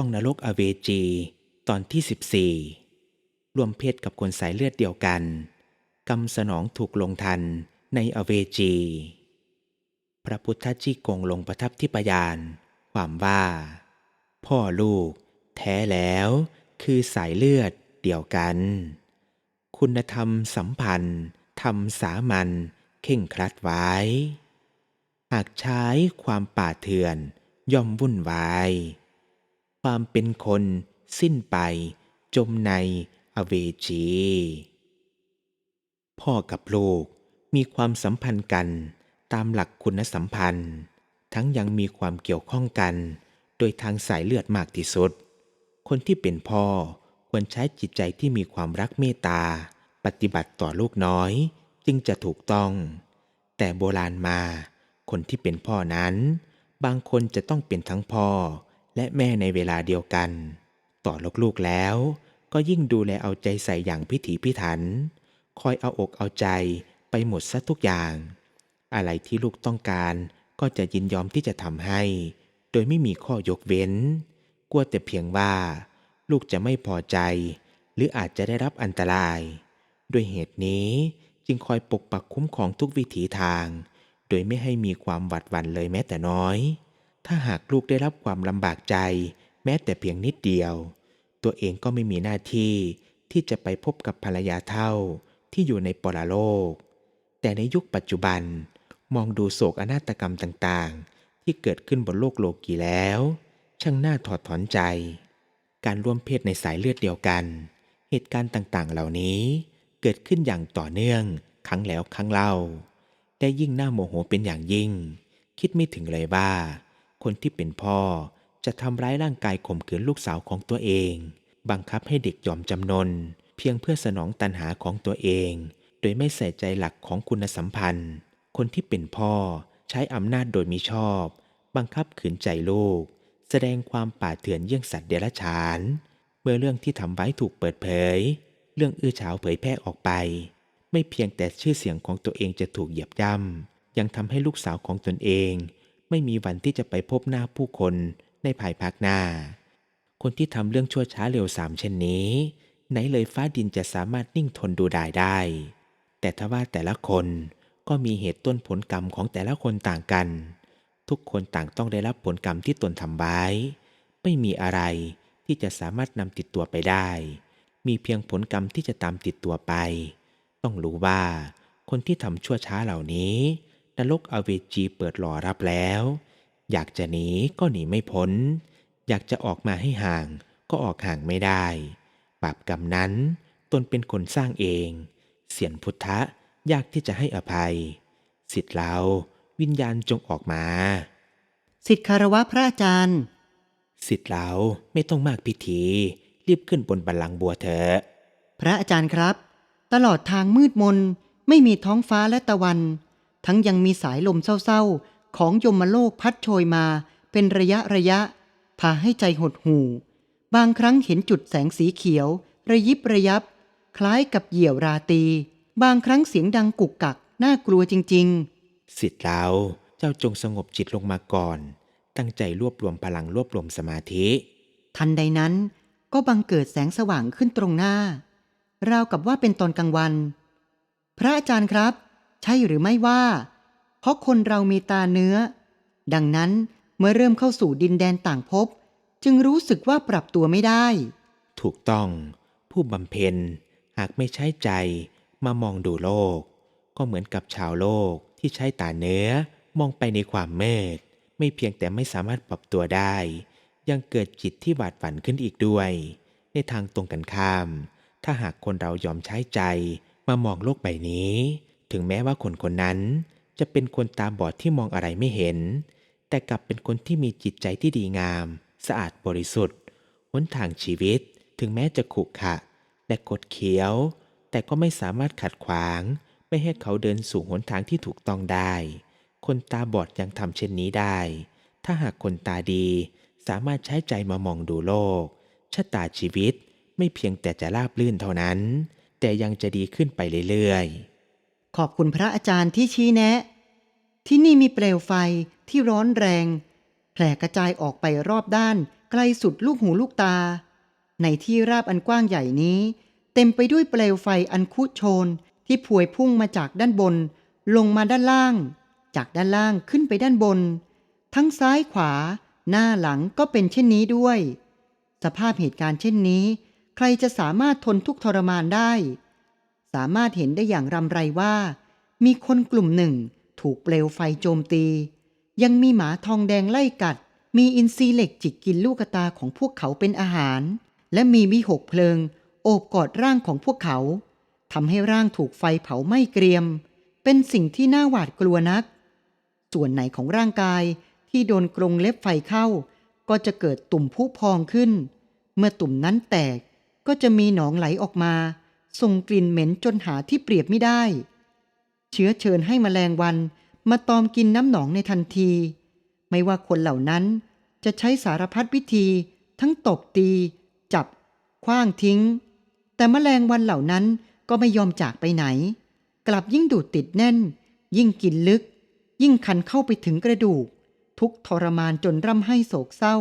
ท่องนรกอเวจี ตอนที่ 14 ร่วมเพศกับคนสายเลือดเดียวกัน กรรมสนองถูกลงทันในอเวจี พระพุทธจี้กงลงประทับที่ปยาน ความว่า พ่อลูก แท้แล้วคือสายเลือดเดียวกัน คุณธรรมสัมพันธ์ทำสามัญเข่งครัดไว้ หากใช้ความป่าเถื่อนย่อมวุ่นวาย ความเป็นคนสิ้นไปจมในอเวจี พ่อกับลูกมีความสัมพันธ์กันตามหลักคุณสัมพันธ์ ทั้งยังมีความเกี่ยวข้องกัน โดยทางสายเลือดมากที่สุด คนที่เป็นพ่อควรใช้จิตใจที่มีความรักเมตตา ปฏิบัติต่อลูกน้อย จึงจะถูกต้อง แต่โบราณมา คนที่เป็นพ่อนั้น บางคนจะต้องเป็นทั้งพ่อ และแม่ในเวลาเดียวกัน ต่อลูกๆแล้ว ก็ยิ่งดูแลเอาใจใส่อย่างพิถีพิถัน คอยเอาอกเอาใจไปหมดซะทุกอย่าง อะไรที่ลูกต้องการก็จะยินยอมที่จะทำให้ โดยไม่มีข้อยกเว้น กลัวแต่เพียงว่า ลูกจะไม่พอใจ หรืออาจจะได้รับอันตราย ด้วยเหตุนี้จึงคอยปกปักคุ้มครองทุกวิถีทาง โดยไม่ให้มีความหวัดหวั่นเลยแม้แต่น้อย ถ้าหากลูกได้รับความลำบากใจ แม้แต่เพียงนิดเดียว ตัวเองก็ไม่มีหน้าที่ที่จะไปพบกับภรรยาเท่าที่อยู่ในปรโลก แต่ในยุคปัจจุบันมองดูโศกอนาตกรรมต่างๆ ที่เกิดขึ้นบนโลกโลกีแล้ว ช่างน่าถอดถอนใจ การร่วมเพศในสายเลือดเดียวกัน เหตุการณ์ต่างๆ เหล่านี้เกิดขึ้นอย่างต่อเนื่องครั้งแล้วครั้งเล่าได้ยิ่งน่าโมโหเป็นอย่างยิ่ง คิดไม่ถึงเลยว่า คนที่เป็นพ่อจะทำร้ายร่างกายข่มขืนลูกสาวของตัวเอง บังคับให้เด็กยอมจำนน เพียงเพื่อสนองตันหาของตัวเอง โดยไม่ใส่ใจหลักของคุณสัมพันธ์ คนที่เป็นพ่อใช้อำนาจโดยมิชอบ บังคับขืนใจลูก แสดงความป่าเถื่อนเยี่ยงสัตว์เดรัจฉาน เมื่อเรื่องที่ทำไว้ถูกเปิดเผย เรื่องอื้อฉาวเผยแพร่ออกไป ไม่เพียงแต่ชื่อเสียงของตัวเองจะถูกเหยียบย่ำยังทำให้ลูกสาวของตนเอง ไม่มีวันที่จะไปพบหน้าผู้คนในภายภาคหน้า คนที่ทำเรื่องชั่วช้าเร็วสามเช่นนี้ ไหนเลยฟ้าดินจะสามารถนิ่งทนดูได้ได้ แต่ถ้าว่าแต่ละคนก็มีเหตุต้นผลกรรมของแต่ละคนต่างกัน ทุกคนต่างต้องได้รับผลกรรมที่ตนทำไว้ ไม่มีอะไรที่จะสามารถนำติดตัวไปได้ มีเพียงผลกรรมที่จะตามติดตัวไป ต้องรู้ว่าคนที่ทำชั่วช้าเหล่านี้ นรกอเวจีเปิดหล่อรับแล้ว อยากจะหนีก็หนีไม่พ้น อยากจะออกมาให้ห่างก็ออกห่างไม่ได้ บาปกรรมนั้นตนเป็นคนสร้างเอง เสียนพุทธะยากที่จะให้อภัย สิทธิ์เราวิญญาณจงออกมา สิทธิคารวะพระอาจารย์ สิทธิ์เราไม่ต้องมากพิธี รีบขึ้นบนบัลลังก์บัวเถอะ พระอาจารย์ครับ ตลอดทางมืดมนไม่มีท้องฟ้าและตะวัน ทั้งยังมีสายลมเศร้าๆ ของยมโลกพัดโชยมาเป็นระยะระยะ พาให้ใจหดหู่ บางครั้งเห็นจุดแสงสีเขียว ระยิบระยับ คล้ายกับเหยี่ยวราตรีบางครั้งเสียงดังกุกกัก น่ากลัวจริงสิทธิ์เราเจ้าจงสงบจิตลงมาก่อน ตั้งใจรวบรวมพลังรวบรวมสมาธิๆทันใดนั้น ก็บังเกิดแสงสว่างขึ้นตรงหน้า ราวกับว่าเป็นตอนกลางวัน พระอาจารย์ครับ ใช่หรือไม่ว่า เพราะคนเรามีตาเนื้อ ดังนั้นเมื่อเริ่มเข้าสู่ดินแดนต่างภพจึงรู้สึกว่าปรับตัวไม่ได้ ถูกต้อง ผู้บำเพ็ญหากไม่ใช้ใจมามองดูโลก ก็เหมือนกับชาวโลกที่ใช้ตาเนื้อมองไปในความมืดไม่เพียงแต่ไม่สามารถปรับตัวได้ ยังเกิดจิตที่หวาดฝันขึ้นอีกด้วย ในทางตรงกันข้าม ถ้าหากคนเรายอมใช้ใจมามองโลกใบนี้ ถึงแม้ว่าคนคนนั้น จะเป็นคนตาบอดที่มองอะไรไม่เห็น แต่กลับเป็นคนที่มีจิตใจที่ดีงาม สะอาดบริสุทธิ์หนทางชีวิต ถึงแม้จะขรุขระและกดเขียว แต่ก็ไม่สามารถขัดขวาง ไม่ให้เขาเดินสู่หนทางที่ถูกต้องได้ คนตาบอดยังทำเช่นนี้ได้ ถ้าหากคนตาดีสามารถใช้ใจมามองดูโลกชะตาชีวิตไม่เพียงแต่จะราบลื่นเท่านั้น แต่ยังจะดีขึ้นไปเรื่อยๆ ขอบคุณพระอาจารย์ที่ชี้แนะ ที่นี่มีเปลวไฟที่ร้อนแรง แผ่กระจายออกไปรอบด้านไกลสุดลูกหูลูกตา ในที่ราบอันกว้างใหญ่นี้ เต็มไปด้วยเปลวไฟอันคุโชน ที่พวยพุ่งมาจากด้านบน ลงมาด้านล่าง จากด้านล่างขึ้นไปด้านบน ทั้งซ้ายขวา หน้าหลังก็เป็นเช่นนี้ด้วย สภาพเหตุการณ์เช่นนี้ ใครจะสามารถทนทุกทรมานได้ามารถเห็นได้อย่างรำไรว่า มีคนกลุ่มหนึ่งถูกเปลวไฟโจมตี ยังมีหมาทองแดงไล่กัด มีอินทรีเหล็กจิกกินลูกตาของพวกเขาเป็นอาหาร และมีวิหกเพลิง โอบกอดร่างของพวกเขาทำให้ร่างถูกไฟเผาไหม้เกรียม เป็นสิ่งที่น่าหวาดกลัวนัก ส่วนไหนของร่างกายที่โดนกรงเล็บไฟเข้า ก็จะเกิดตุ่มพุพองขึ้น เมื่อตุ่มนั้นแตกก็จะมีหนองไหลออกมา ส่งกลิ่นเหม็นจนหาที่เปรียบไม่ได้ เชื้อเชิญให้แมลงวันมาตอมกินน้ำหนองในทันที ไม่ว่าคนเหล่านั้นจะใช้สารพัดวิธี ทั้งตบตี จับคว้างทิ้ง แต่แมลงวันเหล่านั้นก็ไม่ยอมจากไปไหน กลับยิ่งดูดติดแน่น ยิ่งกินลึก ยิ่งคันเข้าไปถึงกระดูก ทุกทรมานจนร่ำไห้โศกเศร้า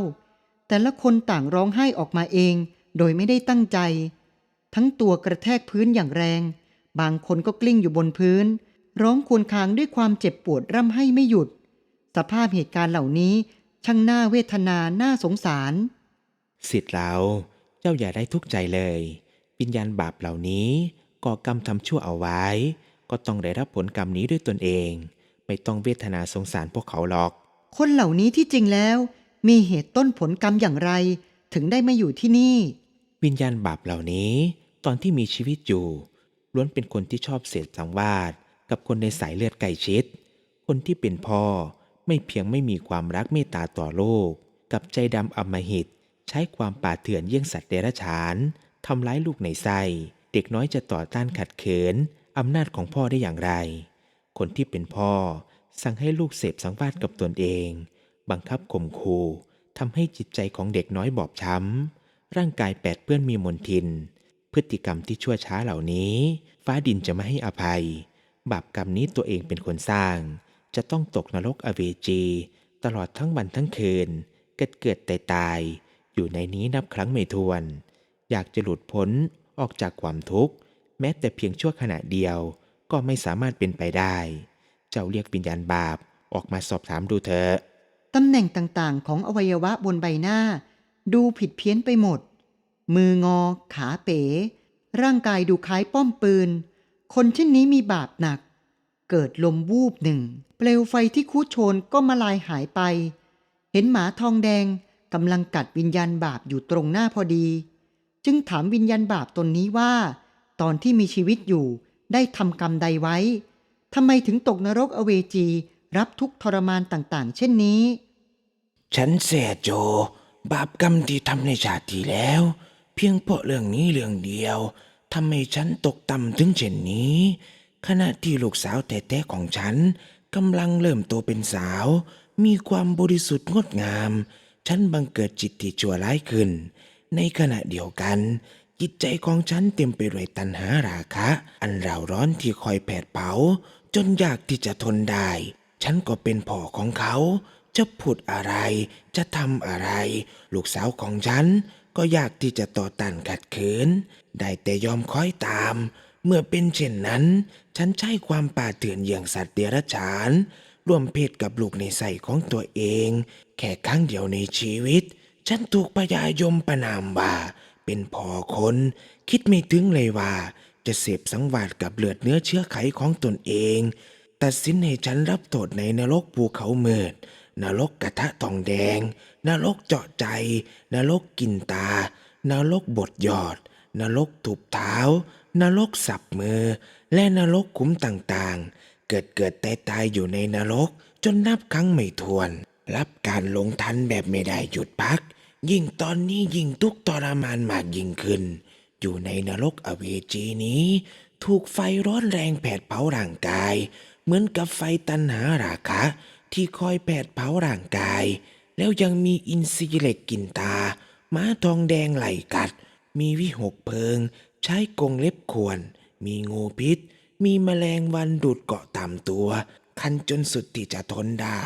แต่ละคนต่างร้องไห้ออกมาเอง โดยไม่ได้ตั้งใจ ทั้งตัวกระแทกพื้นอย่างแรง บางคนก็กลิ้งอยู่บนพื้น ร้องครวญครางด้วยความเจ็บปวดร่ำไห้ไม่หยุด สภาพเหตุการณ์เหล่านี้ช่างน่าเวทนาน่าสงสาร สิทธิ์เราเจ้าอย่าได้ทุกข์ใจเลย วิญญาณบาปเหล่านี้ก่อกรรมทำชั่วเอาไว้ ก็ต้องได้รับผลกรรมนี้ด้วยตนเอง ไม่ต้องเวทนาสงสารพวกเขาหรอก คนเหล่านี้ที่จริงแล้ว มีเหตุต้นผลกรรมอย่างไร ถึงได้มาอยู่ที่นี่ วิญญาณบาปเหล่านี้ ตอนที่มีชีวิตอยู่ ล้วนเป็นคนที่ชอบเสพสังวาสกับคนในสายเลือดใกล้ชิด คนที่เป็นพ่อไม่เพียงไม่มีความรักเมตตาต่อโลก กับใจดำอำมหิต ใช้ความป่าเถื่อนเยี่ยงสัตว์เดรัจฉานทำร้ายลูกในไส้เด็กน้อยจะต่อต้านขัดเขินอำนาจของพ่อได้อย่างไร คนที่เป็นพ่อ สั่งให้ลูกเสพสังวาสกับตนเอง บังคับข่มขู่ทำให้จิตใจของเด็กน้อยบอบช้ำร่างกายแปดเปื้อนมีมนทิน พฤติกรรมที่ชั่วช้าเหล่านี้ ฟ้าดินจะไม่ให้อภัย บาปกรรมนี้ตัวเองเป็นคนสร้าง จะต้องตกนรกอเวจี ตลอดทั้งวันทั้งคืน เกิดเกิดตายตาย อยู่ในนี้นับครั้งไม่ถ้วน อยากจะหลุดพ้นออกจากความทุกข์ แม้แต่เพียงชั่วขณะเดียวก็ไม่สามารถเป็นไปได้ เจ้าเรียกวิญญาณบาปออกมาสอบถามดูเถอะตำแหน่งต่างๆ ของอวัยวะบนใบหน้า ดูผิดเพี้ยนไปหมด มืองอ ขาเป๋ ร่างกายดูคล้ายป้อมปืน คนเช่นนี้มีบาปหนัก เกิดลมวูบหนึ่ง เปลวไฟที่คุโชนก็มาลายหายไป เห็นหมาทองแดงกำลังกัดวิญญาณบาปอยู่ตรงหน้าพอดี จึงถามวิญญาณบาปตนนี้ว่า ตอนที่มีชีวิตอยู่ได้ทำกรรมใดไว้ทำไมถึงตกนรกอเวจี รับทุกทรมานต่างๆ เช่นนี้ ฉันเสียโจ บาปกรรมที่ทำในชาติที่แล้ว เพียงเพราะเรื่องนี้เรื่องเดียวทำให้ฉันตกต่ำถึงเช่นนี้ ขณะที่ลูกสาวแท้ๆของฉันกำลังเริ่มโตเป็นสาว มีความบริสุทธิ์งดงาม ฉันบังเกิดจิตที่ชั่วร้ายขึ้น ในขณะเดียวกัน จิตใจของฉันเต็มไปด้วยตัณหาราคะ อันร่าร้อนที่คอยแผดเผา จนยากที่จะทนได้ ฉันก็เป็นพ่อของเขา จะพูดอะไร จะทำอะไร ลูกสาวของฉัน ก็อยากที่จะต่อต้านขัดขืน ได้แต่ยอมคอยตาม เมื่อเป็นเช่นนั้น ฉันใช้ความป่าเถื่อนอย่างสัตว์เดรัจฉานร่วมเพศกับลูกในใส่ของตัวเอง แค่ครั้งเดียวในชีวิต ฉันถูกพญายมประนามว่า เป็นพ่อคน คิดไม่ถึงเลยว่า จะเสพสังวาสกับเลือดเนื้อเชื้อไขของตนเอง ตัดสินให้ฉันรับโทษในนรกภูเขาเมิด นรกกระทะทองแดง นรกเจาะใจ นรกกินตา นรกบดยอด นรกถูบเท้า นรกสับมือ และนรกขุมต่างๆ เกิดเกิดตายตายอยู่ในนรกจนนับครั้งไม่ถ้วน รับการลงทันแบบไม่ได้หยุดพัก ยิ่งตอนนี้ยิ่งทุกทรมานมากยิ่งขึ้น อยู่ในนรกอเวจีนี้ ถูกไฟร้อนแรงแผดเผาร่างกาย เหมือนกับไฟตันหาราคะ ที่คอยแผดเผาร่างกาย แล้วยังมีอินทรีเหล็กกินตา ม้าทองแดงไหลกัด มีวิหกเพิง ใช้กงเล็บข่วน มีงูพิษ มีแมลงวันดูดเกาะตามตัว คันจนสุดที่จะทนได้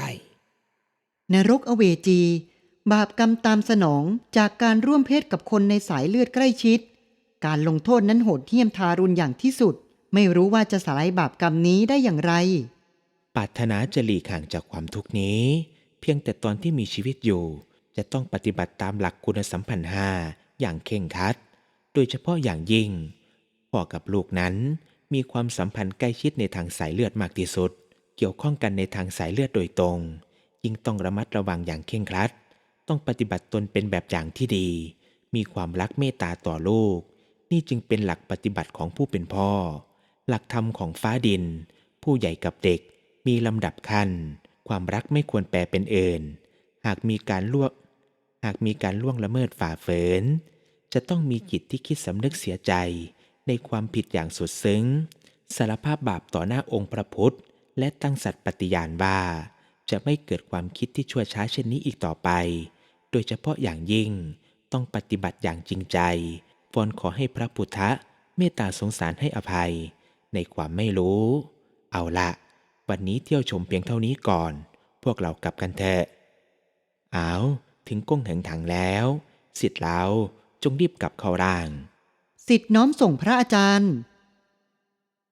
นรกอเวจี บาปกรรมตามสนองจากการร่วมเพศกับคนในสายเลือดใกล้ชิด การลงโทษนั้นโหดเหี้ยมทารุณอย่างที่สุด ไม่รู้ว่าจะสลายบาปกรรมนี้ได้อย่างไร ปรารถนาจะหลีกห่างจากความทุกข์นี้ เพียงแต่ตอนที่มีชีวิตอยู่ จะต้องปฏิบัติตามหลักคุณสัมพันธ์ห้าอย่างเคร่งครัด โดยเฉพาะอย่างยิ่งพ่อกับลูกนั้นมีความสัมพันธ์ใกล้ชิดในทางสายเลือดมากที่สุด เกี่ยวข้องกันในทางสายเลือดโดยตรง ยิ่งต้องระมัดระวังอย่างเคร่งครัด ต้องปฏิบัติตนเป็นแบบอย่างที่ดี มีความรักเมตตาต่อลูก นี่จึงเป็นหลักปฏิบัติของผู้เป็นพ่อ หลักธรรมของฟ้าดิน ผู้ใหญ่กับเด็ก มีลำดับขั้น ความรักไม่ควรแปลเป็นเอินหากมีการล่วงหากมีการล่วงละเมิดฝ่าฝืนจะต้องมีจิตที่คิดสำนึกเสียใจ ในความผิดอย่างสุดซึ้ง สารภาพบาปต่อหน้าองค์พระพุทธ และตั้งสัตย์ปฏิญาณว่า จะไม่เกิดความคิดที่ชั่วช้าเช่นนี้อีกต่อไป โดยเฉพาะอย่างยิ่งต้องปฏิบัติอย่างจริงใจวอนขอให้พระพุทธเมตตาสงสารให้อภัย ในความไม่รู้ เอาละ วันนี้เที่ยวชมเพียงเท่านี้ก่อน พวกเรากลับกันเถอะเอาถึงก้งแหงถังแล้ว สิทธิ์เราจงรีบกลับเข้าร่าง สิทธิ์น้อมส่งพระอาจารย์